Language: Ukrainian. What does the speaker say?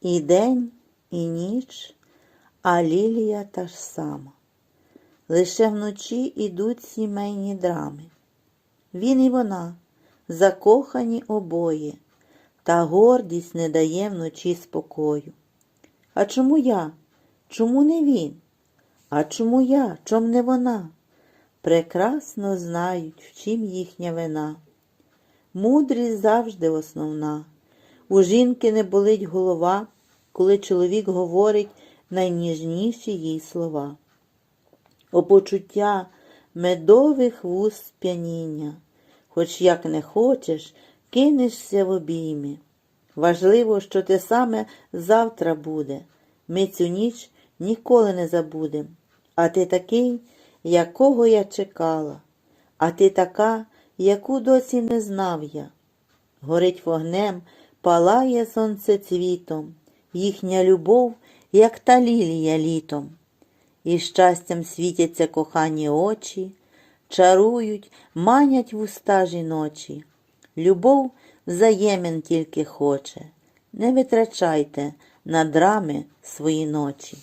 І день, і ніч, а лілія та ж сама. Лише вночі ідуть сімейні драми. Він і вона, закохані обоє, та гордість не дає вночі спокою. А чому я? Чому не він? А чому я? Чом не вона? Прекрасно знають, в чим їхня вина. Мудрість завжди основна. У жінки не болить голова, коли чоловік говорить найніжніші їй слова. О почуття медових вуст сп'яніння, хоч як не хочеш, кинешся в обійми. Важливо, що те саме завтра буде. Ми цю ніч ніколи не забудем. А ти такий, якого я чекала, а ти така, яку досі не знав я. Горить вогнем, палає сонце цвітом, їхня любов, як та лілія літом. І щастям світяться кохані очі, чарують, манять вуста жіночі. Любов взаємин тільки хоче. Не витрачайте на драми свої ночі.